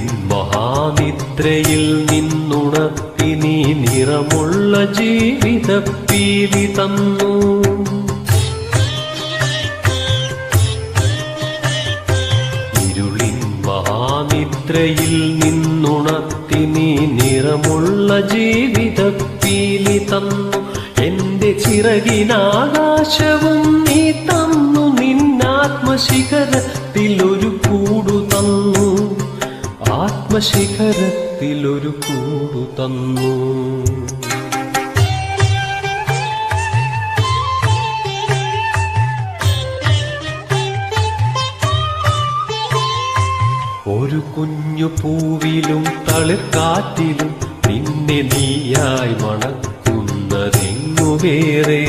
നിദ്രയിൽ നിന്നുണർത്തി നീ നിറമുള്ള ജീവിത പീലി തന്നു. ഇരുളിൻ മഹാനിദ്രയിൽ നിന്നുണർത്തി നീ നിറമുള്ള ജീവിത പീലി തന്നു. എന്റെ ചിറകിനാകാശവും നീ തന്നു. നിന്നാത്മശിഖരത്തിൽ ഒരു കൂടു തന്നു. ആത്മശിഖരത്തിൽ ഒരു കൂടു തന്നു. ഒരു കുഞ്ഞു പൂവിലും തളിർക്കാറ്റിലും നിന്നെ നീയായി മണക്കുന്നതെങ്ങു വേറെ